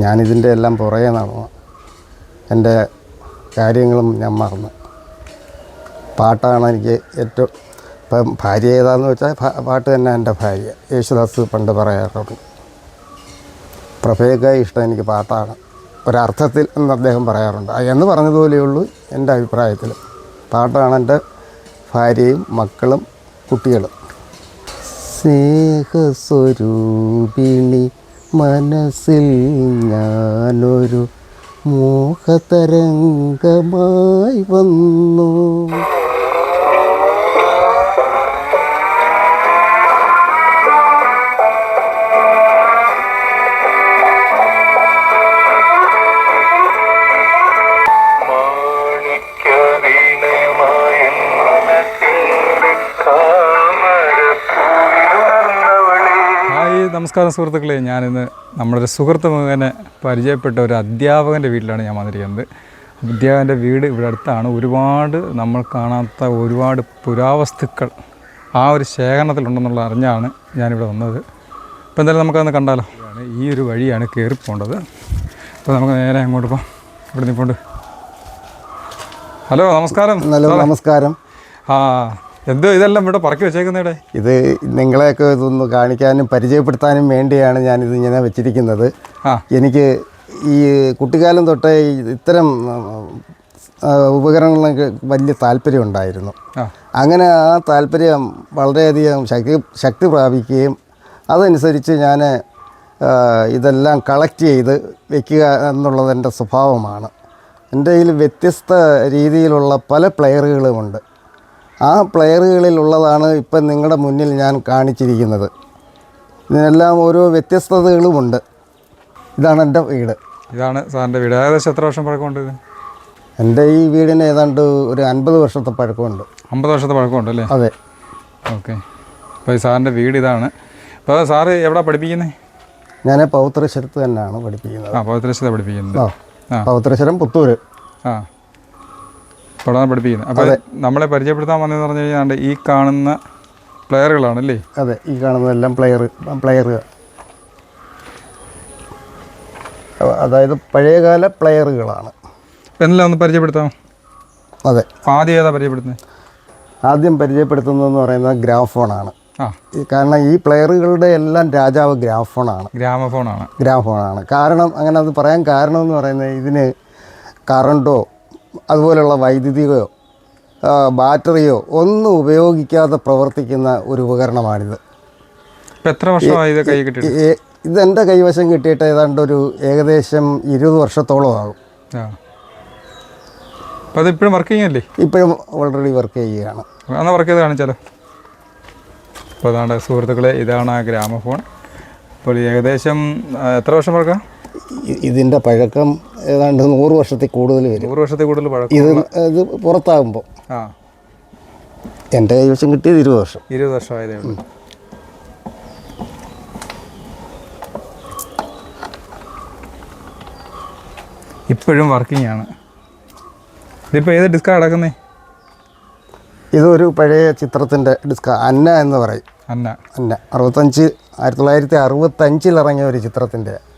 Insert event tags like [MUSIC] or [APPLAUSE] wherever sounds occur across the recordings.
ഞാനിതിന്റെ എല്ലാം പുറകെ നടന്നു. എന്റെ കാര്യങ്ങളും ഞാൻ മറന്നു. പാട്ടാണ് എനിക്ക് ഏറ്റവും ഇപ്പം ഭാര്യ ഏതാന്ന് വെച്ചാൽ പാട്ട് തന്നെ എന്റെ ഭാര്യ. യേശുദാസ് പണ്ട് പറയാറുണ്ട്. പ്രഭയൊക്കെ ഇഷ്ടം എനിക്ക് പാട്ടാണ്. ഒരർത്ഥത്തിൽ എന്ന് അദ്ദേഹം പറയാറുണ്ട്. എന്ന് പറഞ്ഞതുപോലെയുള്ളൂ എന്റെ അഭിപ്രായത്തിൽ. പാട്ടാണ് എന്റെ ഭാര്യയും മക്കളും കുട്ടികളും. സ്നേഹസ്വരൂപിണി മനസ്സിൽ ഞാനൊരു മോഹതരംഗമായി വന്നു. നമസ്കാരം സുഹൃത്തുക്കളെ. ഞാനിന്ന് നമ്മുടെ ഒരു സുഹൃത്ത് മുഖേന പരിചയപ്പെട്ട ഒരു അധ്യാപകന്റെ വീട്ടിലാണ് ഞാൻ വന്നിരിക്കുന്നത്. അധ്യാപകന്റെ വീട് ഇവിടെ അടുത്താണ്. ഒരുപാട് നമ്മൾ കാണാത്ത ഒരുപാട് പുരാവസ്തുക്കൾ ആ ഒരു ശേഖരണത്തിലുണ്ടെന്നുള്ള അറിഞ്ഞാണ് ഞാനിവിടെ വന്നത്. അപ്പോൾ എന്തായാലും നമുക്കതൊന്ന് കണ്ടാലോ? ഈ ഒരു വഴിയാണ് കയറി പോകേണ്ടത്. അപ്പോൾ നമുക്ക് നേരെ അങ്ങോട്ട് പോകാം. ഇവിടെ നിൽപ്പുണ്ട്. ഹലോ നമസ്കാരം. ഹലോ നമസ്കാരം. ആ എന്തോ ഇതെല്ലാം ഇവിടെ പറക്കി വെച്ചേക്കുന്നേടെ? ഇത് നിങ്ങളെയൊക്കെ ഇതൊന്ന് കാണിക്കാനും പരിചയപ്പെടുത്താനും വേണ്ടിയാണ് ഞാനിത് ഇങ്ങനെ വെച്ചിരിക്കുന്നത്. എനിക്ക് ഈ കുട്ടിക്കാലം തൊട്ടേ ഇത്തരം ഉപകരണങ്ങൾക്ക് വലിയ താല്പര്യം ഉണ്ടായിരുന്നു. അങ്ങനെ ആ താല്പര്യം വളരെയധികം ശക്തി ശക്തി പ്രാപിക്കുകയും അതനുസരിച്ച് ഞാൻ ഇതെല്ലാം കളക്ട് ചെയ്ത് വെക്കുക എന്നുള്ളത് എന്റെ സ്വഭാവമാണ്. എന്റെ കയ്യിൽ വ്യത്യസ്ത രീതിയിലുള്ള പല പ്ലെയറുകളുമുണ്ട് ആ പ്ലെയറുകളിൽ ഉള്ളതാണ് ഇപ്പം നിങ്ങളുടെ മുന്നിൽ ഞാൻ കാണിച്ചിരിക്കുന്നത്. ഇതിനെല്ലാം ഓരോ വ്യത്യസ്തതകളുമുണ്ട്. ഇതാണ് എന്റെ വീട്. ഇതാണ് സാറിന്റെ വീട്. ഏകദേശം എത്ര വർഷം പഴക്കമുണ്ട് ഇത്? എന്റെ ഈ വീടിന് ഏതാണ്ട് ഒരു അൻപത് വർഷത്തെ പഴക്കമുണ്ട്. അമ്പത് വർഷത്തെ പഴക്കമുണ്ട് അല്ലേ? അതെ. ഓക്കെ. അപ്പോൾ ഈ സാറിന്റെ വീട് ഇതാണ്. അപ്പോൾ സാറ് എവിടെ പഠിപ്പിക്കുന്നത് ഞാൻ പൗത്രശ്വരത്ത് തന്നെയാണ് പഠിപ്പിക്കുന്നത്. ആ പൗത്രശ്വരം പഠിപ്പിക്കുന്നത്. ആ പൗത്രശ്വരം പുത്തൂർ ആ. അവിടെയാണ് പഠിപ്പിക്കുന്നത്. അപ്പോൾ നമ്മളെ പരിചയപ്പെടുത്താൻ വന്നതെന്ന് പറഞ്ഞു കഴിഞ്ഞാൽ ഈ കാണുന്ന പ്ലെയറുകളാണല്ലേ? അതെ ഈ കാണുന്നതെല്ലാം പ്ലെയർ പ്ലെയറുകൾ. അതായത് പഴയകാല പ്ലെയറുകളാണ്. എന്നെല്ലാം ഒന്ന് പരിചയപ്പെടുത്താം? അതെ. ആദ്യം ഏതാ പരിചയപ്പെടുത്തുന്നത് ആദ്യം പരിചയപ്പെടുത്തുന്നതെന്ന് പറയുന്നത് ഗ്രാഫോണാണ്. കാരണം ഈ പ്ലെയറുകളുടെ എല്ലാം രാജാവ് ഗ്രാഫോണാണ്. ഗ്രാമഫോണാണ്. ഗ്രാഫോണാണ്. കാരണം അങ്ങനെ അത് പറയാൻ കാരണം എന്ന് പറയുന്നത് ഇതിന് കറണ്ടോ അതുപോലെയുള്ള വൈദ്യുതിയോ ബാറ്ററിയോ ഒന്നും ഉപയോഗിക്കാതെ പ്രവർത്തിക്കുന്ന ഒരു ഉപകരണമാണിത്. എത്ര വർഷമായി ഇത് കൈ ഇതെന്റെ കൈവശം കിട്ടിയിട്ട് ഏതാണ്ട് ഒരു ഏകദേശം ഇരുപത് വർഷത്തോളം ആകും അത് ഇപ്പോഴും വർക്ക് ചെയ്യുന്നില്ലേ? ഇപ്പോഴും ഓൾറെഡി വർക്ക് ചെയ്യുകയാണ്. എന്നാൽ വർക്ക് ചെയ്ത് കാണിച്ചാലോ? അപ്പോൾ അതാണ് സുഹൃത്തുക്കളെ ഇതാണ് ആ ഗ്രാമഫോൺ. അപ്പോൾ ഏകദേശം എത്ര വർഷം ഇ- ഇതിന്റെ പഴക്കം ഏതാണ്ട് നൂറ് വർഷത്തിൽ കൂടുതൽ വരും. നൂറ് വർഷത്തിൽ കൂടുതൽ പഴക്കം ഇത് ഇത് പുറത്താകുമ്പോൾ ആ. എന്റെ കൈവശം കിട്ടിയത് ഇരുപത് വർഷം. ഇരുപത് വർഷമായതേ ഉള്ളൂ. ഇപ്പോഴും വർക്കിംഗ് ആണ്. ഇതിപ്പോൾ ഏത് ഡിസ്കാ കിടക്കുന്നേ? ഇതൊരു പഴയ ചിത്രത്തിന്റെ ഡിസ്ക അന്ന എന്ന് പറയും. അന്ന. അന്ന. അറുപത്തഞ്ച് ആയിരത്തി തൊള്ളായിരത്തി അറുപത്തഞ്ചിൽ ഇറങ്ങിയ ഒരു ചിത്രത്തിന്റെ.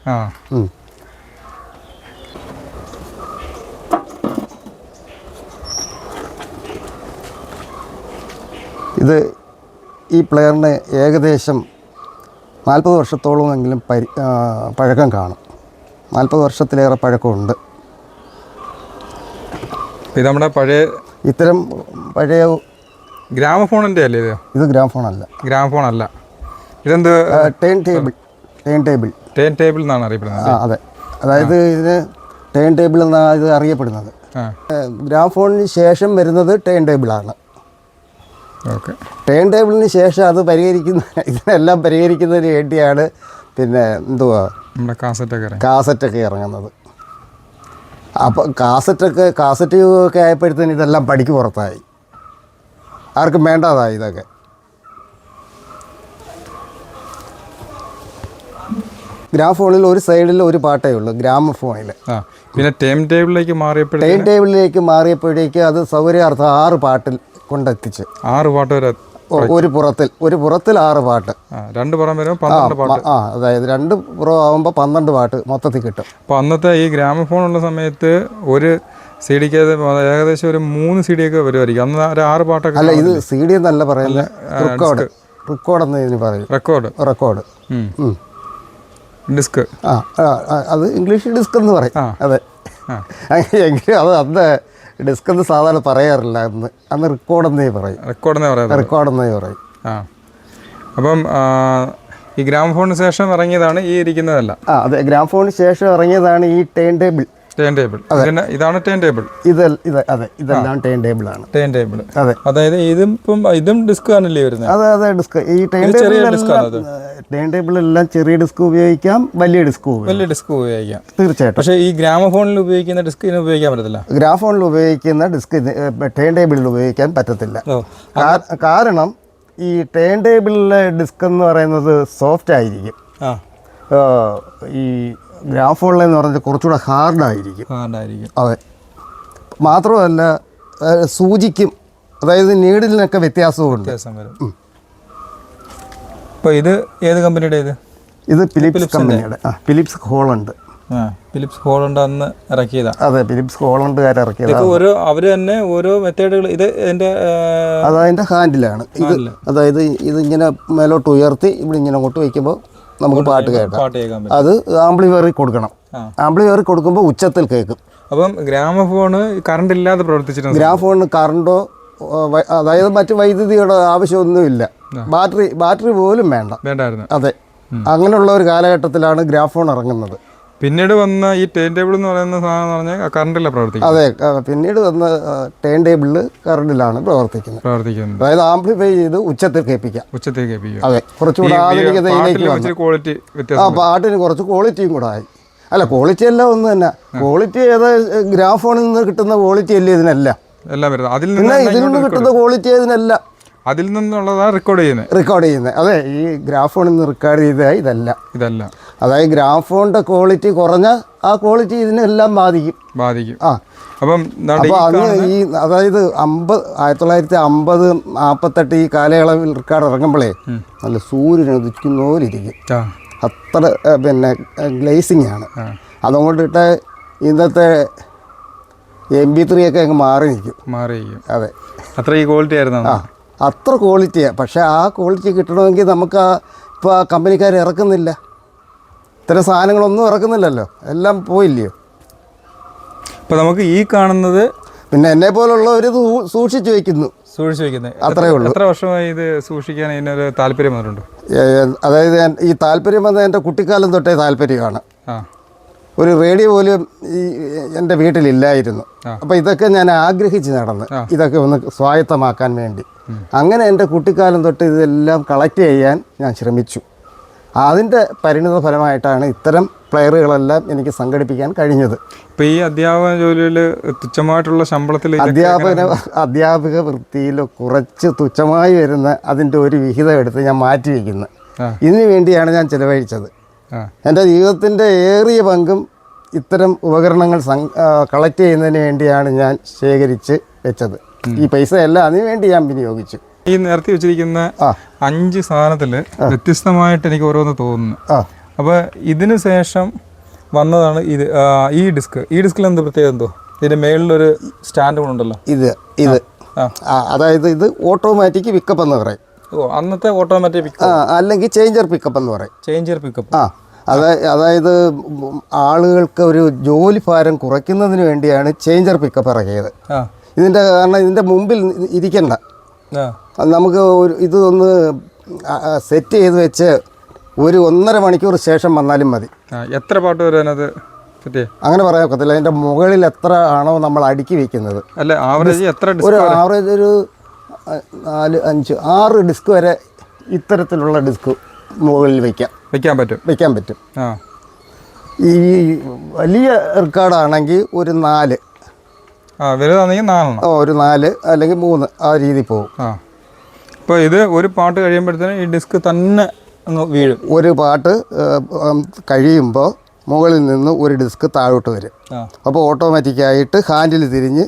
ഇത് ഈ പ്ലെയറിന് ഏകദേശം നാൽപ്പത് വർഷത്തോളമെങ്കിലും പരി പഴക്കം കാണും. നാൽപ്പത് വർഷത്തിലേറെ പഴക്കമുണ്ട്. ഇത് നമ്മുടെ പഴയ ഇത്തരം പഴയ ഗ്രാമഫോണിന്റെ അല്ലേ ഇത്? ഇത് ഗ്രാമഫോണല്ല. ഗ്രാമഫോൺ അല്ല ഇതെന്ത് turn table. Turn table turn table എന്നാണ് അറിയപ്പെടുന്നത്. ആ അതെ. അതായത് ഇതിന് ടേൺ ടേബിൾ എന്നാണ് ഇത് അറിയപ്പെടുന്നത്. ഗ്രാഫോണിന് ശേഷം വരുന്നത് ടേൺ ടേബിളാണ് ഓക്കെ. ടേൺ ടേബിളിന് ശേഷം അത് പരിഹരിക്കുന്ന ഇതിനെല്ലാം പരിഹരിക്കുന്നതിന് വേണ്ടിയാണ് പിന്നെ എന്തുവാ? നമ്മുടെ കാസറ്റൊക്കെ കാസറ്റൊക്കെ ഇറങ്ങുന്നത്. അപ്പോൾ കാസറ്റൊക്കെ കാസറ്റ് ഒക്കെ ആയപ്പോഴത്തേന് ഇതെല്ലാം പടിക്ക് പുറത്തായി. ആർക്കും വേണ്ടതായി ഇതൊക്കെ. ഗ്രാമഫോണിൽ ഒരു സൈഡിൽ ഒരു പാട്ടേ ഉള്ളൂ ഗ്രാമഫോണിൽ. പിന്നെ ടൈം ടേബിളിലേക്ക് മാറിയപ്പോഴത്തേക്ക് ടൈം ടേബിളിലേക്ക് മാറിയപ്പോഴേക്ക് അത് സൗകര്യാർത്ഥം ആറ് പാട്ടിൽ കൊണ്ടെത്തിച്ച്. ആറ് പാട്ട് വരെ ഒരു പുറത്തിൽ ഒരു പുറത്തിൽ ആറ് പാട്ട്. രണ്ട് പുറം വരുമ്പോൾ പന്ത്രണ്ട് പാട്ട്. ആ അതായത് രണ്ട് പുറം ആകുമ്പോൾ പന്ത്രണ്ട് പാട്ട് മൊത്തത്തിൽ കിട്ടും. അപ്പോൾ അന്നത്തെ ഈ ഗ്രാമഫോൺ ഉള്ള സമയത്ത് ഒരു സി ഡിക്ക് ഏകദേശം ഒരു മൂന്ന് സി ഡി ഒക്കെ വരുമായിരിക്കും. അന്ന് ഒരു ആറ് പാട്ടൊക്കെ അല്ല ഇത് സി ഡി എന്നല്ല പറയുന്നത് റെക്കോർഡ്. റെക്കോർഡ് എന്ന് ഇതിന് പറയും. റെക്കോർഡ്. റെക്കോർഡ്. ഡിസ്ക്. ആ അത് ഇംഗ്ലീഷ് ഡിസ്ക് എന്ന് പറയും. അതെ. എങ്കിലും അത് അന്ന് ഡിസ്ക് എന്ന് സാധാരണ പറയാറില്ല. അന്ന് അന്ന് റെക്കോർഡ് എന്നേ പറയും. റെക്കോർഡ് എന്നേ പറയാം റെക്കോർഡ് എന്നേ പറയും. ആ. അപ്പം ഈ ഗ്രാമഫോണിന് ശേഷം ഇറങ്ങിയതാണ് ഈ ഇരിക്കുന്നതല്ല. ആ അതെ. ഗ്രാമഫോണിന് ശേഷം ഇറങ്ങിയതാണ് ഈ ടേൺ ടേബിൾ. ടേൺ ടേബിൾ ഇതാണ് ടേൺ ടേബിൾ ഇത് അതെ ഇതെല്ലാം ടേൺ ടേബിൾ ആണ്. ടേൺ ടേബിൾ അതെ. അതായത് ഇതും ഇപ്പം ഇതും ഡിസ്ക് ആണല്ലേ വരുന്നത് അതെ അതെ ഡിസ്ക് ഈ ടേൺ അത്. ടേൺ ടേബിളെല്ലാം ചെറിയ ഡിസ്ക് ഉപയോഗിക്കാം വലിയ ഡിസ്ക് വലിയ ഡിസ്ക് ഉപയോഗിക്കാം. തീർച്ചയായിട്ടും. പക്ഷേ ഈ ഗ്രാമഫോണിൽ ഉപയോഗിക്കുന്ന ഡിസ്ക് ഇതിന് ഉപയോഗിക്കാൻ പറ്റത്തില്ല. ഗ്രാമഫോണിൽ ഉപയോഗിക്കുന്ന ഡിസ്ക് ടേൺ ടേബിളിൽ ഉപയോഗിക്കാൻ പറ്റത്തില്ല. കാരണം ഈ ടേൺ ടേബിളിലെ ഡിസ്ക് എന്ന് പറയുന്നത് സോഫ്റ്റ് ആയിരിക്കും. ആ. ആ, ഓൺലൈൻ എന്ന് പറഞ്ഞാൽ കുറച്ചുകൂടെ ഹാർഡായിരിക്കും. ഹാർഡായിരിക്കും. അതെ. മാത്രമല്ല സൂചിക്കും അതായത് നീഡിലിനൊക്കെ വ്യത്യാസമുണ്ട്. വ്യത്യാസം വരും. ഇപ്പോൾ ഇത് ഏത് കമ്പനിയുടെ ഇത്? ഇത് ഫിലിപ്സ് കമ്പനിയുടെ. ആ ഫിലിപ്സ് ഹോളുണ്ട് ഫിലിപ്സ് ഹോളുണ്ട് അന്ന് ഇറക്കിയതാ. അതെ ഫിലിപ്സ് ഹോളണ്ടുകാർ ഇറക്കിയതാണ് ഇത് ഓരോ അവർ തന്നെ ഓരോ മെത്തേഡുകൾ ഇത് ഇതിന്റെ അതായത് ഹാൻഡിലാണ്. ഇത് അതായത് ഇതിങ്ങനെ മേലോട്ട് ഉയർത്തി ഇവിടെ ഇങ്ങനെ അങ്ങോട്ട് വയ്ക്കുമ്പോൾ നമുക്ക് പാട്ട് കേൾക്കാം. അത് ആംപ്ലിഫയറിൽ കൊടുക്കണം. ആംപ്ലിഫയറിൽ കൊടുക്കുമ്പോൾ ഉച്ചത്തിൽ കേൾക്കും. അപ്പം ഗ്രാമഫോണ് കറണ്ട് ഇല്ലാതെ പ്രവർത്തിച്ചിട്ടുണ്ട് ഗ്രാമഫോണിന് കറണ്ടോ അതായത് മറ്റ് വൈദ്യുതിയുടെ ആവശ്യമൊന്നുമില്ല. ബാറ്ററി ബാറ്ററി പോലും വേണ്ട. വേണ്ടായിരുന്നു. അതെ. അങ്ങനെയുള്ള ഒരു കാലഘട്ടത്തിലാണ് ഗ്രാഫോൺ ഇറങ്ങുന്നത്. പിന്നീട് വന്ന ഈ ടേൺ ടേബിൾ എന്ന് പറയുന്ന സാധനം എന്ന് പറഞ്ഞാൽ കറണ്ടില്ല പ്രവർത്തിക്കുന്നത്. അതെ പിന്നീട് വന്ന ടേൺ ടേബിളിൽ കറണ്ടിലാണ് പ്രവർത്തിക്കുന്നത്. പ്രവർത്തിക്കുന്നത്. അതായത് ആംപ്ലിഫൈ ചെയ്ത് ഉച്ചത്തിൽ കേൾപ്പിക്കാം. ഉച്ചത്തിൽ കേൾപ്പിക്കാം അതെ കുറച്ചുകൂടെ ആധുനികതയിലേക്ക് ക്വാളിറ്റി ആ പാട്ടിന് കുറച്ച് ക്വാളിറ്റിയും കൂടെ ആയി. അല്ല ക്വാളിറ്റി എല്ലാം ഒന്ന് തന്നെ. ക്വാളിറ്റി ഏത് ഗ്രാഫോണിൽ നിന്ന് കിട്ടുന്ന ക്വാളിറ്റി അല്ലേ ഇതിനല്ല? എല്ലാം വരുന്നത്. അതിൽ നിന്ന് ഇതിൽ നിന്ന് കിട്ടുന്ന ക്വാളിറ്റി ഇതിനല്ല? അതിൽ നിന്നുള്ളതാണ് റെക്കോർഡ് ചെയ്യുന്നത്. റെക്കോർഡ് ചെയ്യുന്നത്. അതെ ഈ ഗ്രാഫോണിൽ നിന്ന് റെക്കോർഡ് ചെയ്ത ഇതല്ല. ഇതല്ല. അതായത് ഗ്രാഫോണിന്റെ ക്വാളിറ്റി കുറഞ്ഞ ആ ക്വാളിറ്റി ഇതിനെല്ലാം ബാധിക്കും. ബാധിക്കും. ആ. അപ്പം അപ്പോൾ അന്ന് ഈ അതായത് അമ്പത് ആയിരത്തി തൊള്ളായിരത്തി അമ്പത് നാൽപ്പത്തെട്ട് ഈ കാലയളവിൽ റെക്കാർഡ് ഇറങ്ങുമ്പോഴേ നല്ല സൂര്യൻ ഉദിക്കുന്ന പോലെ ഇരിക്കും. ആ. അത്ര പിന്നെ ഗ്ലേസിങ് ആണ്. അതുകൊണ്ടിട്ട് ഇന്നത്തെ എം ബി ത്രീ ഒക്കെ അങ്ങ് മാറി നിൽക്കും. മാറി അതെ. അത്ര ഈ ക്വാളിറ്റി ആയിരുന്നു ആ. അത്ര ക്വാളിറ്റിയാണ് പക്ഷേ ആ ക്വാളിറ്റി കിട്ടണമെങ്കിൽ നമുക്ക് ആ ഇപ്പോൾ ആ കമ്പനിക്കാർ ഇറക്കുന്നില്ല. ഇത്തരം സാധനങ്ങളൊന്നും ഇറക്കുന്നില്ലല്ലോ. എല്ലാം പോയില്ലയോ? അപ്പൊ നമുക്ക് ഈ കാണുന്നത് പിന്നെ എന്നെ പോലുള്ള ഒരു സൂക്ഷിച്ചു വെക്കുന്നു. സൂക്ഷിച്ചു വെക്കുന്നത് അത്രേ ഉള്ളൂ. എത്ര വർഷമായി ഇത് സൂക്ഷിക്കാൻ ഇതിനൊരു താല്പര്യം വന്നിട്ടുണ്ട്? അതായത് ഈ താല്പര്യം വന്നത് എന്റെ കുട്ടിക്കാലം തൊട്ടേ താല്പര്യമാണ്. ഒരു റേഡിയോ പോലും ഈ എന്റെ വീട്ടിലില്ലായിരുന്നു. അപ്പോൾ ഇതൊക്കെ ഞാൻ ആഗ്രഹിച്ച് നടന്ന് ഇതൊക്കെ ഒന്ന് സ്വായത്തമാക്കാൻ വേണ്ടി. അങ്ങനെ എന്റെ കുട്ടിക്കാലം തൊട്ട് ഇതെല്ലാം കളക്ട് ചെയ്യാൻ ഞാൻ ശ്രമിച്ചു. അതിന്റെ പരിണിത ഫലമായിട്ടാണ് ഇത്തരം പ്ലെയറുകളെല്ലാം എനിക്ക് സംഘടിപ്പിക്കാൻ കഴിഞ്ഞത്. ഇപ്പോൾ ഈ അധ്യാപന ജോലിയിൽ തുച്ഛമായിട്ടുള്ള ശമ്പളത്തിൽ അധ്യാപന അധ്യാപക വൃത്തിയിൽ കുറച്ച് തുച്ഛമായി വരുന്ന അതിന്റെ ഒരു വിഹിതം എടുത്ത് ഞാൻ മാറ്റി വയ്ക്കുന്നു. ഇതിനു വേണ്ടിയാണ് ഞാൻ ചിലവഴിച്ചത്. എന്റെ ജീവിതത്തിന്റെ ഏറിയ പങ്കും ഇത്തരം ഉപകരണങ്ങൾ കളക്ട് ചെയ്യുന്നതിന് വേണ്ടിയാണ് ഞാൻ ശേഖരിച്ച് വെച്ചത്. ഈ പൈസ എല്ലാം അതിനു വേണ്ടി ഞാൻ വിനിയോഗിച്ചു. ഈ നിരത്തി വെച്ചിരിക്കുന്ന അഞ്ച് സാധനത്തിൽ വ്യത്യസ്തമായിട്ട് എനിക്ക് ഓരോന്ന് തോന്നുന്നു. അപ്പോൾ ഇതിന് ശേഷം വന്നതാണ് ഇത് ഈ ഡിസ്ക്. ഈ ഡിസ്കിൽ എന്ത് പ്രത്യേകത എന്തോ? ഇതിന്റെ മേളിലൊരു സ്റ്റാൻഡ് ഉണ്ടല്ലോ. ഇത് ഇത്. അതായത് ഇത് ഓട്ടോമാറ്റിക് പിക്കപ്പ് എന്ന് പറയും. ഓ അന്നത്തെ ഓട്ടോമാറ്റിക് പിക്കപ്പ് അല്ലെങ്കിൽ ചേഞ്ചർ പിക്കപ്പ് എന്ന് പറയും. ചേഞ്ചർ പിക്കപ്പ് ആ അതാ അതായത് ആളുകൾക്ക് ഒരു ജോലി ഭാരം കുറയ്ക്കുന്നതിന് വേണ്ടിയാണ് ചേഞ്ചർ പിക്കപ്പ് ഇറക്കിയത്. ഇതിന്റെ ഇതിന്റെ കാരണം ഇതിന്റെ മുമ്പിൽ ഇരിക്കണ്ട. നമുക്ക് ഒരു ഇതൊന്ന് സെറ്റ് ചെയ്ത് വെച്ച് ഒരു ഒന്നര മണിക്കൂർ ശേഷം വന്നാലും മതി. എത്ര പാട്ട് വരും അതിനകത്ത് അങ്ങനെ പറയാൻ ഒക്കത്തില്ല. അതിന്റെ മുകളിൽ എത്ര ആണോ നമ്മൾ അടുക്കി വെക്കുന്നത്. അല്ല ആവറേജ് എത്ര ഒരു ആവറേജ് ഒരു നാല് അഞ്ച് ആറ് ഡിസ്ക് വരെ ഇത്തരത്തിലുള്ള ഡിസ്ക് മുകളിൽ വെക്കാം. വെക്കാൻ പറ്റും. വെക്കാൻ പറ്റും. ഈ വലിയ റെക്കോർഡാണെങ്കിൽ ഒരു നാല്. ആ വലുതാണെങ്കിൽ നാലെണ്ണം. ഓ, ഒരു നാല് അല്ലെങ്കിൽ മൂന്ന് ആ രീതി പോകും. ആ അപ്പോൾ ഇത് ഒരു പാട്ട് കഴിയുമ്പോഴത്തേനും ഈ ഡിസ്ക് തന്നെ അങ്ങ് വീഴും. ഒരു പാട്ട് കഴിയുമ്പോൾ മുകളിൽ നിന്ന് ഒരു ഡിസ്ക് താഴോട്ട് വരും. അപ്പോൾ ഓട്ടോമാറ്റിക്കായിട്ട് ഹാൻഡിൽ തിരിഞ്ഞ്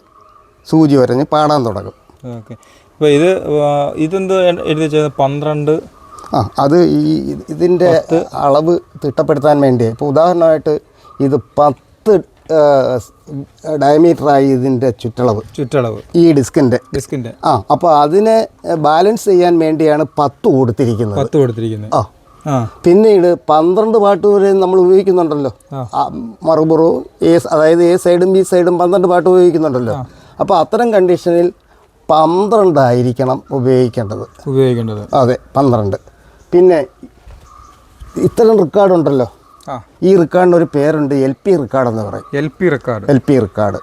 സൂചി വരഞ്ഞ് പാടാൻ തുടങ്ങും. ഓക്കെ. ഇത് ഇതെന്താ ഇതെന്ത് എഴുതി വെച്ചത്? പന്ത്രണ്ട്? ആ അത് ഈ ഇതിന്റെ അളവ് തിട്ടപ്പെടുത്താൻ വേണ്ടി ഇപ്പോൾ ഉദാഹരണമായിട്ട് ഇത് പത്ത് ഡയമീറ്ററായി ഇതിന്റെ ചുറ്റളവ്. ചുറ്റളവ്. ഈ ഡിസ്കിന്റെ ഡിസ്കിന്റെ ആ അപ്പോൾ അതിനെ ബാലൻസ് ചെയ്യാൻ വേണ്ടിയാണ് പത്ത് കൊടുത്തിരിക്കുന്നത്. പത്ത് കൊടുത്തിരിക്കുന്നത്. ആ. പിന്നീട് പന്ത്രണ്ട് പാട്ട് വരെ നമ്മൾ ഉപയോഗിക്കുന്നുണ്ടല്ലോ. മറുപുറു എ അതായത് എ സൈഡും ബി സൈഡും പന്ത്രണ്ട് പാട്ട് ഉപയോഗിക്കുന്നുണ്ടല്ലോ. അപ്പോൾ അത്തരം കണ്ടീഷനിൽ പന്ത്രണ്ടായിരിക്കണം ഉപയോഗിക്കേണ്ടത്. ഉപയോഗിക്കേണ്ടത്. അതെ പന്ത്രണ്ട്. പിന്നെ ഇത്തരം റെക്കോർഡ് ഉണ്ടല്ലോ. ആ ഈ റെക്കോർഡിന് ഒരു പേരുണ്ട് എൽ പി റെക്കോർഡ് എന്ന് പറയും. L P record L P record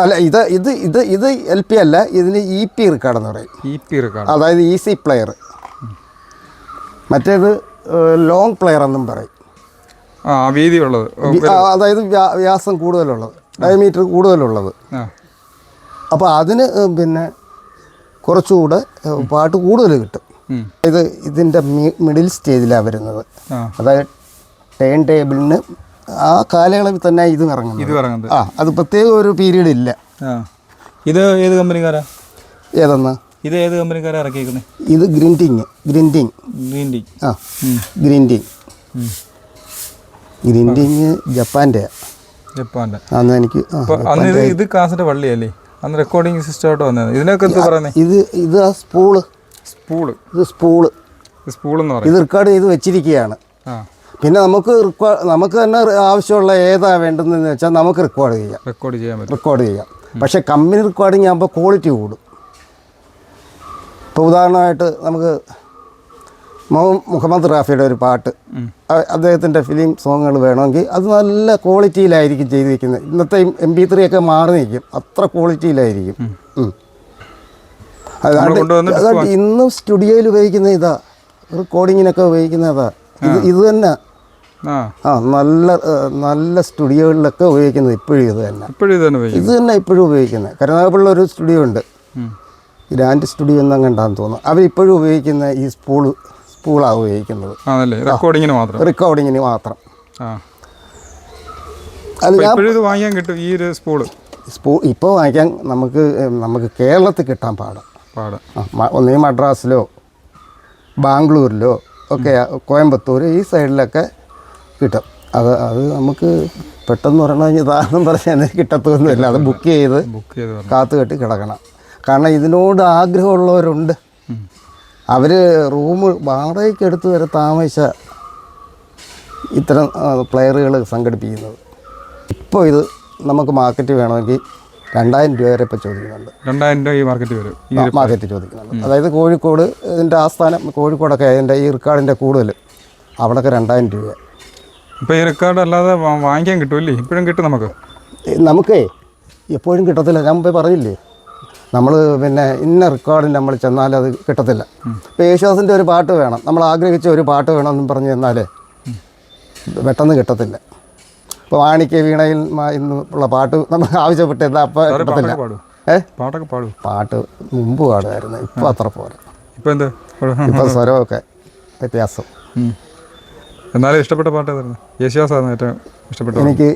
അല്ല ഇത് ഇത് ഇത് ഇത് എൽ പി അല്ല ഇതിന് ഇ പി റെക്കോർഡ് എന്ന് പറയും. ഇ പി റെക്കോർഡ് അതായത് ഈസി പ്ലെയർ മറ്റേത് ലോങ് പ്ലെയർ എന്നും പറയും. വീതിയുള്ളത്. അതായത് വ്യാസം കൂടുതലുള്ളത്. ഡയമീറ്റർ കൂടുതലുള്ളത്. അപ്പോൾ അതിന് പിന്നെ കുറച്ചുകൂടെ പാട്ട് കൂടുതൽ കിട്ടും. ഇത് ഇതിന്റെ മിഡിൽ സ്റ്റേജിലാണ് വരുന്നത്. അതായത് ടേൺ ടേബിളിന് ആ കാലയളവിൽ തന്നെ ഇത് ഇറങ്ങുന്നത്. ഇത് ഇറങ്ങുന്നത്. ആ അത് പ്രത്യേക ഒരു പീരീഡ് ഇല്ല. ആ. ഇത് ഏത് കമ്പനിക്കാരാ? ഏതെന്നാ? ഇത് ഏത് കമ്പനിക്കാരാ ഇറക്കിയിരിക്കുന്നത് ഇത് ഗ്രിന്റിങ് ഗ്രിന്റിങ് ഗ്രിന്റിങ് ആ ഗ്രിന്റിങ് ഗ്രിന്റിങ് ജപ്പാന്റെ. ജപ്പാന്റെ. അന്ന് എനിക്ക് ആ, അന്ന് ഇത് ഇത് വള്ളിയല്ലേ അന്ന് റെക്കോർഡിംഗ് സിസ്റ്റമായിട്ട് വന്നത്. ഇതിനൊക്കെ എന്ത് പറയുന്നത് ഇത് ഇത് ആ സ്പൂൾ സ്പൂൾ ഇത് സ്പൂൾ സ്പൂൾ എന്ന് പറയും. ഇത് റെക്കോർഡ് ചെയ്ത് വെച്ചിരിക്കുകയാണ്. ആ. പിന്നെ നമുക്ക് നമുക്ക് തന്നെ ആവശ്യമുള്ള ഏതാ വേണ്ടതെന്ന് വെച്ചാൽ നമുക്ക് റെക്കോർഡ് ചെയ്യാം. റെക്കോർഡ് ചെയ്യാൻ പറ്റും. റെക്കോർഡ് ചെയ്യാം. പക്ഷേ കമ്പനി റെക്കോർഡിങ് ആകുമ്പോൾ ക്വാളിറ്റി കൂടും. ഇപ്പോൾ ഉദാഹരണമായിട്ട് നമുക്ക് മൊഹ- മുഹമ്മദ് റാഫിയുടെ ഒരു പാട്ട്. അദ്ദേഹത്തിന്റെ ഫിലിം സോങ്ങുകൾ വേണമെങ്കിൽ അത് നല്ല ക്വാളിറ്റിയിലായിരിക്കും ചെയ്തിരിക്കുന്നത്. ഇന്നത്തെ എം ബി ത്രീ ഒക്കെ മാറി നിൽക്കും. അത്ര ക്വാളിറ്റിയിലായിരിക്കും അതുകൊണ്ട് ഇന്നും സ്റ്റുഡിയോയിൽ ഉപയോഗിക്കുന്ന ഇതാ. റെക്കോർഡിങ്ങിനൊക്കെ ഉപയോഗിക്കുന്ന ഇതാ ഇത് ഇത് തന്നെ. ആ. നല്ല നല്ല സ്റ്റുഡിയോകളിലൊക്കെ ഉപയോഗിക്കുന്നത് ഇപ്പോഴും ഇത് തന്നെ. ഇപ്പോഴും ഇത് തന്നെ ഉപയോഗിക്കും ഇത് തന്നെ ഇപ്പോഴും ഉപയോഗിക്കുന്നത്. കരുനാഗപ്പള്ള ഒരു സ്റ്റുഡിയോ ഉണ്ട്. ഗ്രാൻഡ് സ്റ്റുഡിയോ എന്നും കണ്ടാന്ന് തോന്നുന്നു. അവരിപ്പോഴും ഉപയോഗിക്കുന്ന ഈ സ്പൂൾ സ്പൂളാണ് ഉപയോഗിക്കുന്നത്. റെക്കോർഡിങ്ങിന് മാത്രം. റെക്കോർഡിങ്ങിന് മാത്രം. വാങ്ങിക്കാൻ കിട്ടും ഈ ഒരു സ്പൂൾ. സ്പൂ ഇപ്പോൾ വാങ്ങിക്കാൻ നമുക്ക് നമുക്ക് കേരളത്തിൽ കിട്ടാൻ പാടാം. പാട്. ഒന്നേ മദ്രാസിലോ ബാംഗ്ലൂരിലോ ഒക്കെ കോയമ്പത്തൂർ ഈ സൈഡിലൊക്കെ കിട്ടും. അത് അത് നമുക്ക് പെട്ടെന്ന് പറയണമെങ്കിൽ ഉദാഹരണം പറഞ്ഞാൽ കിട്ടത്തൊന്നുമില്ല അത് ബുക്ക് ചെയ്ത് ബുക്ക് ചെയ്ത് പറഞ്ഞു കാത്തു കെട്ടി കിടക്കണം. കാരണം ഇതിനോട് ആഗ്രഹമുള്ളവരുണ്ട്. അവർ റൂം വാടകയ്ക്ക് എടുത്ത് വരെ താമസിച്ച ഇത്തരം പ്ലെയറുകൾ സംഘടിപ്പിക്കുന്നത്. ഇപ്പോൾ ഇത് നമുക്ക് മാർക്കറ്റ് വേണമെങ്കിൽ രണ്ടായിരം രൂപ വരെ ഇപ്പോൾ ചോദിക്കുന്നുണ്ട്. രണ്ടായിരം രൂപ ഈ മാർക്കറ്റ് വരും. മാർക്കറ്റ് ചോദിക്കുന്നുണ്ട്. അതായത് കോഴിക്കോട് ഇതിന്റെ ആസ്ഥാനം കോഴിക്കോടൊക്കെ അതിന്റെ ഈ റിക്കാർഡിന്റെ കൂടുതൽ. അവിടെയൊക്കെ രണ്ടായിരം രൂപ. ഇപ്പോൾ ഈ റിക്കാർഡ് അല്ലാതെ വാങ്ങിക്കാൻ കിട്ടുമല്ലേ? ഇപ്പോഴും കിട്ടും നമുക്ക്. നമുക്കേ എപ്പോഴും കിട്ടത്തില്ല. ഞാൻ മുമ്പേ പറഞ്ഞില്ലേ? നമ്മൾ പിന്നെ ഇന്ന റെക്കോർഡിന് നമ്മൾ ചെന്നാൽ അത് കിട്ടത്തില്ല. ഇപ്പോൾ യേശുദാസിന്റെ ഒരു പാട്ട് വേണം. നമ്മൾ ആഗ്രഹിച്ച ഒരു പാട്ട് വേണമെന്നും പറഞ്ഞു തന്നാൽ പെട്ടെന്ന് കിട്ടത്തില്ല. ഇപ്പോൾ കെ വീണയിൽ ഇന്ന് ഉള്ള പാട്ട് നമുക്ക് ആവശ്യപ്പെട്ട് എന്താ? അപ്പോൾ സാറ് കിട്ടത്തില്ല. ഏ? പാട്ടൊക്കെ പാടും പാട്ട് മുമ്പ് പാടുമായിരുന്നു. ഇപ്പോൾ അത്ര പോലെ ഇപ്പോൾ എന്ത്? ഇപ്പൊ സ്വരമൊക്കെ വ്യത്യാസം. എന്നാലും ഇഷ്ടപ്പെട്ട പാട്ട് ഏതായിരുന്നു? യേശുദാസാണ് ഏറ്റവും ഇഷ്ടപ്പെട്ട എനിക്ക്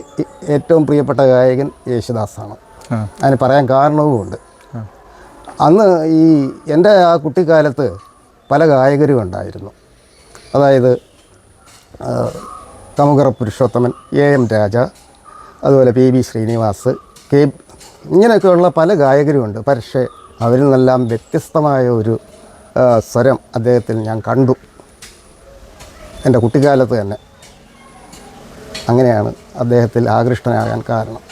ഏറ്റവും പ്രിയപ്പെട്ട ഗായകൻ യേശുദാസാണ്. അതിന് പറയാൻ കാരണവുമുണ്ട് അന്ന് ഈ എന്റെ ആ കുട്ടിക്കാലത്ത് പല ഗായകരും ഉണ്ടായിരുന്നു. അതായത് തമുകറ പുരുഷോത്തമൻ എ എം രാജ അതുപോലെ പി ബി ശ്രീനിവാസ് കെ ഇങ്ങനെയൊക്കെയുള്ള പല ഗായകരുമുണ്ട്. പക്ഷേ അവരിൽ നിന്നെല്ലാം വ്യത്യസ്തമായ ഒരു സ്വരം അദ്ദേഹത്തിൽ ഞാൻ കണ്ടു. എന്റെ കുട്ടിക്കാലത്ത് തന്നെ. അങ്ങനെയാണ് അദ്ദേഹത്തിൽ ആകൃഷ്ടനാകാൻ കാരണം.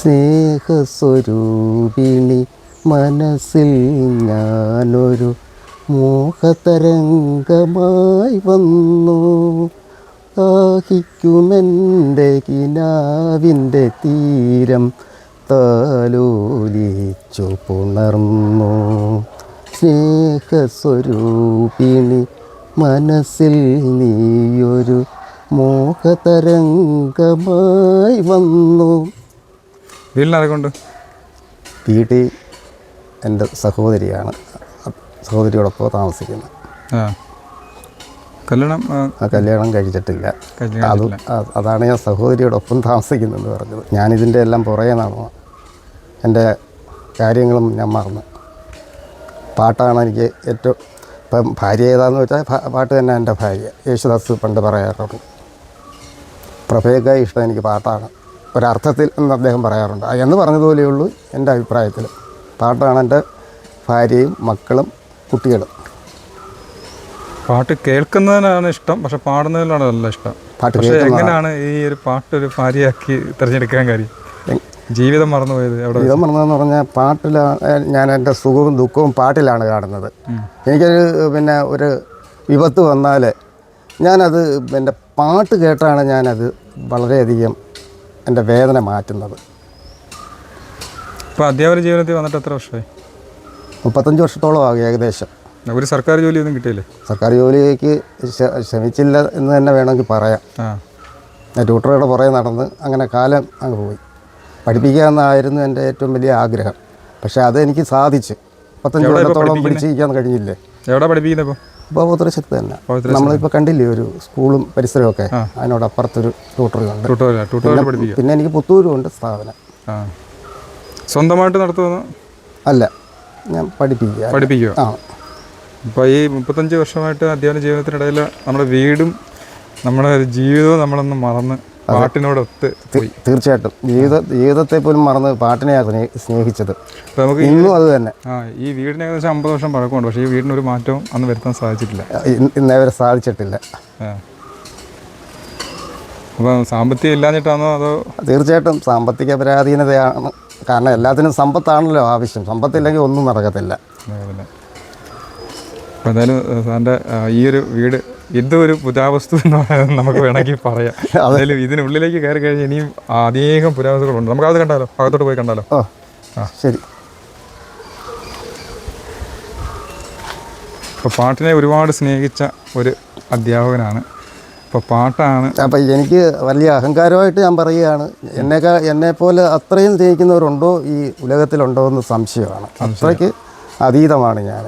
സ്നേഹസ്വരൂപിണി മനസ്സിൽ ഞാനൊരു മോഹതരംഗമായി വന്നു. ദാഹിക്കുമെന്റെ കിനാവിന്റെ തീരം താലോലിച്ചു പുണർന്നു. സ്നേഹസ്വരൂപിണി മനസ്സിൽ നീയൊരു മോഹതരംഗമായി വന്നു. വീട്ടിലാരെക്കൊണ്ട് വീട്ടിൽ എന്റെ സഹോദരിയാണ്. സഹോദരിയോടൊപ്പം താമസിക്കുന്നത്. ആ. കല്യാണം കല്യാണം കഴിച്ചിട്ടില്ല. അത് അതാണ് ഞാൻ സഹോദരിയോടൊപ്പം താമസിക്കുന്നതെന്ന് പറഞ്ഞത്. ഞാനിതിന്റെ എല്ലാം പുറകെ നടന്നു. എന്റെ കാര്യങ്ങളും ഞാൻ മറന്നു. പാട്ടാണ് എനിക്ക് ഏറ്റവും ഇപ്പം ഭാര്യ ഏതാന്ന് വെച്ചാൽ പാട്ട് തന്നെ എന്റെ ഭാര്യ. യേശുദാസ് പണ്ട് പറയാറുണ്ട്. പ്രഭയൊക്കെ ഇഷ്ടം എനിക്ക് പാട്ടാണ്. ഒരർത്ഥത്തിൽ എന്ന് അദ്ദേഹം പറയാറുണ്ട്. എന്ന് പറഞ്ഞതുപോലെയുള്ളൂ എന്റെ അഭിപ്രായത്തിൽ. പാട്ടാണ് എന്റെ ഭാര്യയും മക്കളും കുട്ടികളും. പാട്ട് കേൾക്കുന്നതിനാണ് ഇഷ്ടം പക്ഷെ പാടുന്നതിലാണ് നല്ല ഇഷ്ടം. പാട്ട് പക്ഷെ എങ്ങനെയാണ് ഈ ഒരു പാട്ട് ഒരു ഭാര്യയാക്കി തിരഞ്ഞെടുക്കാൻ കാര്യം? ജീവിതം മറന്നുപോയത് എവിടെ ജീവിതം മറന്നതെന്ന് പറഞ്ഞാൽ പാട്ടിൽ ഞാൻ എന്റെ സുഖവും ദുഃഖവും പാട്ടിലാണ് കാണുന്നത്. എനിക്കൊരു പിന്നെ ഒരു വിപത്ത് വന്നാൽ ഞാനത് എന്റെ പാട്ട് കേട്ടാണ് ഞാനത് വളരെയധികം എന്റെ വേദന മാറ്റുന്നത്. ഇപ്പോൾ അധ്യാപന ജീവിതത്തിൽ വന്നിട്ട് എത്ര വർഷമായി? മുപ്പത്തഞ്ച് വർഷത്തോളം ആകും ഏകദേശം. ഒരു സർക്കാർ ജോലി ഒന്നും കിട്ടിയില്ലേ? സർക്കാർ ജോലിക്ക് ശ്രമിച്ചില്ല എന്ന് തന്നെ വേണമെങ്കിൽ പറയാം. ട്യൂട്ടറുടെ പുറകെ നടന്ന് അങ്ങനെ കാലം അങ്ങ് പോയി. പഠിപ്പിക്കുക എന്നായിരുന്നു എന്റെ ഏറ്റവും വലിയ ആഗ്രഹം. പക്ഷേ അതെനിക്ക് സാധിച്ചു. മുപ്പത്തഞ്ച് കൊല്ലത്തോളം? പിടിച്ചിരിക്കാൻ കഴിഞ്ഞില്ലേ? എവിടെ പഠിപ്പിക്കുന്നത് ഇപ്പോൾ ഇപ്പോൾ പൗത്രശത്ത് തന്നെ. നമ്മളിപ്പോൾ കണ്ടില്ലേ ഒരു സ്കൂളും പരിസരമൊക്കെ അതിനോട് അപ്പുറത്തൊരു ട്യൂട്ടറുണ്ട് പിന്നെ എനിക്ക് പുത്തൂരും ഉണ്ട് സ്ഥാപനം സ്വന്തമായിട്ട് നടത്തുന്ന അല്ല ഞാൻ പഠിപ്പിക്കുക. പഠിപ്പിക്കുക ആ. ഇപ്പോൾ ഈ മുപ്പത്തഞ്ച് വർഷമായിട്ട് അധ്യാപന ജീവിതത്തിനിടയിൽ നമ്മുടെ വീടും നമ്മുടെ ജീവിതവും നമ്മളൊന്ന് മറന്ന് പാട്ടിനോടൊത്ത് പോയി. തീർച്ചയായിട്ടും. ജീവിത ജീവിതത്തെ പോലും മറന്ന് പാട്ടിനെയാണ് സ്നേ- സ്നേഹിച്ചത്. നമുക്ക് ഇന്നും അത് തന്നെ. ആ ഈ വീടിന് ഏകദേശം അമ്പത് വർഷം പഴക്കമുണ്ട്. പക്ഷേ ഈ വീടിന് ഒരു മാറ്റവും അന്ന് വരുത്താൻ സാധിച്ചിട്ടില്ല. ഇന്നേവരെ സാധിച്ചിട്ടില്ല. അപ്പോൾ സാമ്പത്തികം ഇല്ലാഞ്ഞിട്ടാണോ അതോ? തീർച്ചയായിട്ടും സാമ്പത്തിക പരാധീനതയാണ് കാരണം എല്ലാത്തിനും സമ്പത്താണല്ലോ ആവശ്യം. സമ്പത്തില്ലെങ്കിൽ ഒന്നും നടക്കത്തില്ല. അപ്പോൾ എന്തായാലും സാറിന്റെ ഈ ഒരു വീട് ഇതൊരു പുരാവസ്തു എന്ന് പറയാൻ നമുക്ക് വേണമെങ്കിൽ പറയാം. [LAUGHS] അതായത് ഇതിനുള്ളിലേക്ക് കയറി കഴിഞ്ഞാൽ ഇനിയും അനേകം പുരാവസ്തുക്കളുണ്ട്. നമുക്ക് അത് കണ്ടാലോ? അകത്തോട്ട് പോയി കണ്ടാലോ? ആ ശരി. അപ്പോൾ പാട്ടിനെ ഒരുപാട് സ്നേഹിച്ച ഒരു അധ്യാപകനാണ്. അപ്പോൾ പാട്ടാണ് അപ്പം എനിക്ക് വലിയ അഹങ്കാരമായിട്ട് ഞാൻ പറയുകയാണ്. എന്നെക്കാ എന്നെപ്പോലെ അത്രയും സ്നേഹിക്കുന്നവരുണ്ടോ ഈ ഉലകത്തിലുണ്ടോ എന്ന് സംശയമാണ്. അത്രയ്ക്ക് അതീതമാണ് ഞാൻ.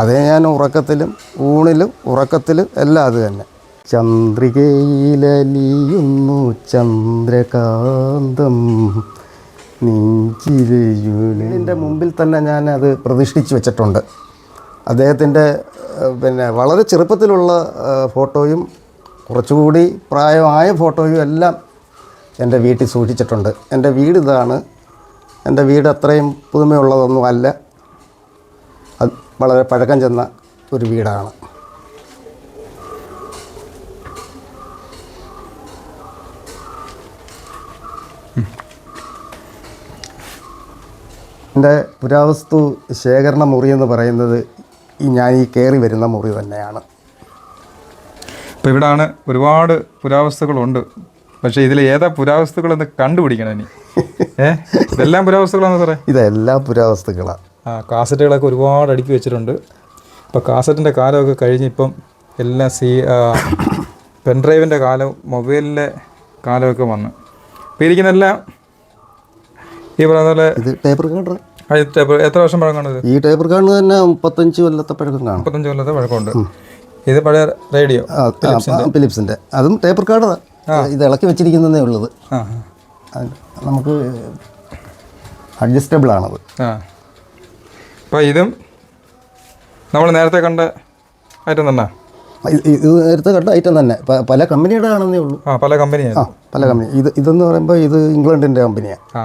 അതേ ഞാൻ ഉറക്കത്തിലും ഊണിലും ഉറക്കത്തിലും എല്ലാം അത് തന്നെ. ചന്ദ്രികയിലലിയുന്നു ചന്ദ്രകാന്തം നെഞ്ചിരയുടെ മുമ്പിൽ തന്നെ ഞാൻ അത് പ്രതിഷ്ഠിച്ചു വെച്ചിട്ടുണ്ട്. അദ്ദേഹത്തിന്റെ പിന്നെ വളരെ ചെറുപ്പത്തിലുള്ള ഫോട്ടോയും കുറച്ചുകൂടി പ്രായമായ ഫോട്ടോയും എല്ലാം എന്റെ വീട്ടിൽ സൂക്ഷിച്ചിട്ടുണ്ട്. എന്റെ വീട് ഇതാണ്. എന്റെ വീട് അത്രയും പുതുമയുള്ളതൊന്നും അല്ല. വളരെ പഴക്കം ചെന്ന ഒരു വീടാണ്. എന്റെ പുരാവസ്തു ശേഖരണ മുറി എന്ന് പറയുന്നത് ഈ ഞാൻ ഈ കയറി വരുന്ന മുറി തന്നെയാണ്. ഇപ്പോൾ ഇവിടാണ് ഒരുപാട് പുരാവസ്തുക്കളുണ്ട്. പക്ഷേ ഇതിൽ ഏതാ പുരാവസ്തുക്കളെന്ന് കണ്ടുപിടിക്കണം ഇനി. ഏ? ഇതെല്ലാം പുരാവസ്തുക്കളാണ് സാറേ? ഇതെല്ലാം പുരാവസ്തുക്കളാണ് കാസറ്റുകളൊക്കെ ഒരുപാട് അടുക്കി വെച്ചിട്ടുണ്ട്. ഇപ്പോൾ കാസറ്റിന്റെ കാലമൊക്കെ കഴിഞ്ഞ് ഇപ്പം എല്ലാം സി പെൻഡ്രൈവിന്റെ കാലം മൊബൈലിന്റെ കാലമൊക്കെ വന്ന്. ഇപ്പോൾ ഇരിക്കുന്നെല്ലാം ഈ പറയുന്ന പോലെ ഇത് ടേപ്പ് റെക്കോർഡർ ടേപ്പ് എത്ര വർഷം പഴക്കമാണിത് ഈ ടേപ്പ് റെക്കോർഡർ തന്നെ മുപ്പത്തഞ്ച് കൊല്ലത്തെ പഴക്കം കാണും. മുപ്പത്തഞ്ച് കൊല്ലത്തെ പഴക്കമുണ്ട്. ഇത് പഴയ റേഡിയോ ഫിലിപ്സിന്റെ അതും ടേപ്പ് റെക്കോർഡറാണ് ഇത് ഇളക്കി വെച്ചിരിക്കുന്നതേ ഉള്ളത്. നമുക്ക് അഡ്ജസ്റ്റബിൾ ആണത് ആ. അപ്പോൾ ഇതും നമ്മൾ നേരത്തെ കണ്ട ഐറ്റം തന്നെ. ഇത് ഇത് നേരത്തെ കണ്ട ഐറ്റം തന്നെ. പല കമ്പനിയുടെ ആണെന്നേ ഉള്ളൂ. ആ പല കമ്പനിയാണ് ആ പല കമ്പനി. ഇത് ഇതെന്ന് പറയുമ്പോൾ ഇത് ഇംഗ്ലണ്ടിന്റെ കമ്പനിയാണ് ആ.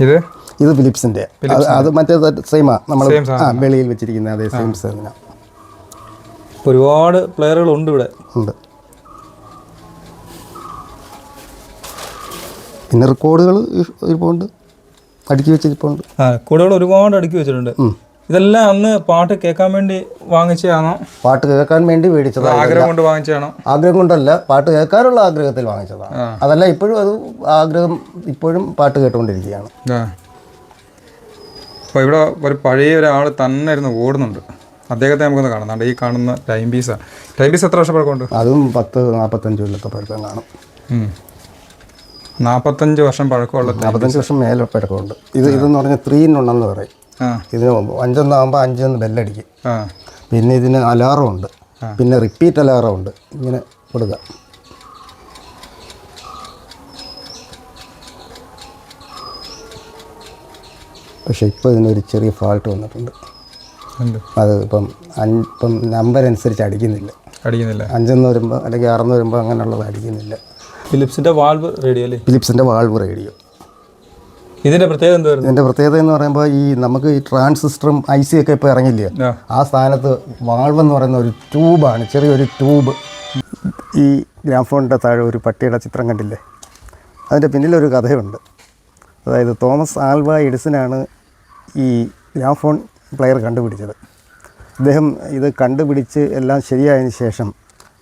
ഇത്? ഇത് ഫിലിപ്സിന്റെ അത് മറ്റേ സെയിമാ നമ്മൾ ആ. വെളിയിൽ വെച്ചിരിക്കുന്ന അതേ സെയിം സെയിമിന ഒരുപാട് പ്ലെയറുകളുണ്ട് ഇവിടെ. ഉണ്ട്. പിന്നെ റെക്കോർഡുകൾ ഇരിപ്പുണ്ട് അടുക്കി വെച്ചിട്ടുണ്ട് ആ കൂടുതൽ ഒരുപാട് അടുക്കി വെച്ചിട്ടുണ്ട്. ഇതെല്ലാം അന്ന് പാട്ട് കേൾക്കാൻ വേണ്ടി വാങ്ങിച്ചതാണോ? പാട്ട് കേൾക്കാൻ വേണ്ടി മേടിച്ചതാണ് ആഗ്രഹം കൊണ്ട് വാങ്ങിച്ചതാണോ? ആഗ്രഹം കൊണ്ടല്ല പാട്ട് കേൾക്കാനുള്ള ആഗ്രഹത്തിൽ വാങ്ങിച്ചതാണ് അതല്ല ഇപ്പോഴും അത് ആഗ്രഹം ഇപ്പോഴും പാട്ട് കേട്ടുകൊണ്ടിരിക്കുകയാണ്. അപ്പോൾ ഇവിടെ ഒരു പഴയ ഒരാൾ തന്നെ ഇരുന്ന് ഓടുന്നുണ്ട്. അദ്ദേഹത്തെ നമുക്കൊന്ന് കാണുന്നുണ്ട് ഈ കാണുന്ന ടൈം പീസാണ് ടൈം പീസ് എത്ര വർഷം പഴക്കമുണ്ട് അതും പത്ത് നാൽപ്പത്തഞ്ച് കൊല്ലത്തെ പഴക്കം കാണും. നാൽപ്പത്തഞ്ച് വർഷം പഴക്കമുള്ള നാൽപ്പത്തഞ്ച് വർഷം മേലെ പഴക്കമുണ്ട്. ഇത് ഇതെന്ന് പറഞ്ഞാൽ ത്രീ ഉണ്ടെന്ന് പറയും. ഇതിന് അഞ്ചൊന്നാകുമ്പോൾ അഞ്ചൊന്ന് ബെല്ലടിക്കും. പിന്നെ ഇതിന് അലാറം ഉണ്ട്. പിന്നെ റിപ്പീറ്റ് അലാറം ഉണ്ട്. ഇങ്ങനെ കൊടുക്കുക. പക്ഷേ ഇപ്പോൾ ഇതിനൊരു ചെറിയ ഫാൾട്ട് വന്നിട്ടുണ്ട്. അത് ഇപ്പം അഞ്ച് ഇപ്പം നമ്പർ അനുസരിച്ച് അടിക്കുന്നില്ല. അടിക്കുന്നില്ല. അഞ്ചെന്ന് വരുമ്പോൾ അല്ലെങ്കിൽ ആറെന്ന് വരുമ്പോൾ അങ്ങനെയുള്ളത് അടിക്കുന്നില്ല. ഫിലിപ്സിന്റെ വാൾവ് റേഡിയോ അല്ലേ? ഫിലിപ്സിന്റെ വാൾവ് റേഡിയോ. ഇതിന്റെ പ്രത്യേകത എന്താ എന്തായിരുന്നു ഇതിന്റെ പ്രത്യേകത എന്ന് പറയുമ്പോൾ ഈ നമുക്ക് ഈ ട്രാൻസിസ്റ്ററും ഐ സി ഒക്കെ ഇപ്പോൾ ഇറങ്ങില്ലേ? ആ. ആ സ്ഥാനത്ത് വാൾവ് എന്ന് പറയുന്ന ഒരു ട്യൂബാണ് ചെറിയൊരു ട്യൂബ്. ഈ ഗ്രാംഫോണിന്റെ താഴെ ഒരു പട്ടിയുടെ ചിത്രം കണ്ടില്ലേ? അതിന്റെ പിന്നിലൊരു കഥയുണ്ട്. അതായത് തോമസ് ആൽവ എഡിസനാണ് ഈ ഗ്രാഫോൺ പ്ലെയർ കണ്ടുപിടിച്ചത്. അദ്ദേഹം ഇത് കണ്ടുപിടിച്ച് എല്ലാം ശരിയായതിനു ശേഷം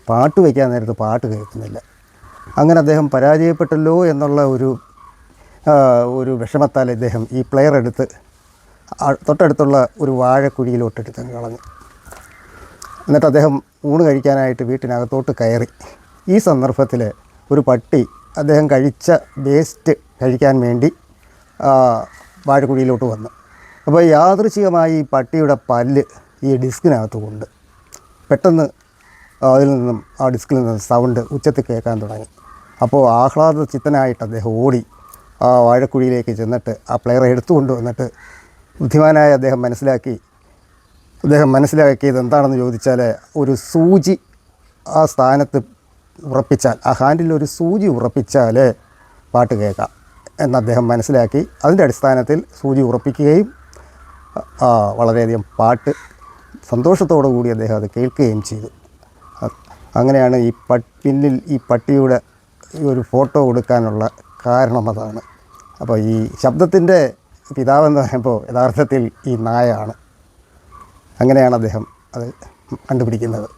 പാട്ട് വയ്ക്കാൻ നേരത്ത് പാട്ട് കേൾക്കുന്നില്ല. അങ്ങനെ അദ്ദേഹം പരാജയപ്പെട്ടല്ലോ എന്നുള്ള ഒരു ഒരു വിഷമത്താൽ ഇദ്ദേഹം ഈ പ്ലെയർ എടുത്ത് തൊട്ടടുത്തുള്ള ഒരു വാഴക്കുഴിയിലോട്ടെടുത്ത് കളഞ്ഞു. എന്നിട്ട് അദ്ദേഹം ഊണ് കഴിക്കാനായിട്ട് വീട്ടിനകത്തോട്ട് കയറി. ഈ സന്ദർഭത്തിൽ ഒരു പട്ടി അദ്ദേഹം കഴിച്ച വേസ്റ്റ് കഴിക്കാൻ വേണ്ടി വാഴക്കുഴിയിലോട്ട് വന്നു. അപ്പോൾ യാദൃച്ഛികമായി ഈ പട്ടിയുടെ പല്ല് ഈ ഡിസ്കിനകത്ത് കൊണ്ട് പെട്ടെന്ന് അതിൽ നിന്നും ആ ഡിസ്കിൽ നിന്നും സൗണ്ട് ഉച്ചത്തിൽ കേൾക്കാൻ തുടങ്ങി. അപ്പോൾ ആഹ്ലാദ ചിത്തനായിട്ട് അദ്ദേഹം ഓടി ആ വാഴക്കുഴിയിലേക്ക് ചെന്നിട്ട് ആ പ്ലെയറെ എടുത്തുകൊണ്ട് വന്നിട്ട് ബുദ്ധിമാനായ അദ്ദേഹം മനസ്സിലാക്കി. അദ്ദേഹം മനസ്സിലാക്കിയത് എന്താണെന്ന് ചോദിച്ചാൽ ഒരു സൂചി ആ സ്ഥാനത്ത് ഉറപ്പിച്ചാൽ ആ ഹാൻഡിൽ ഒരു സൂചി ഉറപ്പിച്ചാൽ പാട്ട് കേൾക്കാം എന്ന് അദ്ദേഹം മനസ്സിലാക്കി. അതിന്റെ അടിസ്ഥാനത്തിൽ സൂചി ഉറപ്പിക്കുകയും വളരെയധികം പാട്ട് സന്തോഷത്തോടു കൂടി അദ്ദേഹം അത് കേൾക്കുകയും ചെയ്തു. അങ്ങനെയാണ് ഈ പിന്നിൽ ഈ പട്ടിയുടെ ഒരു ഫോട്ടോ കൊടുക്കാനുള്ള കാരണം അതാണ്. അപ്പോൾ ഈ ശബ്ദത്തിന്റെ പിതാവെന്ന് പറയുമ്പോൾ യഥാർത്ഥത്തിൽ ഈ നായാണ് അങ്ങനെയാണ് അദ്ദേഹം അത് കണ്ടുപിടിക്കുന്നത്.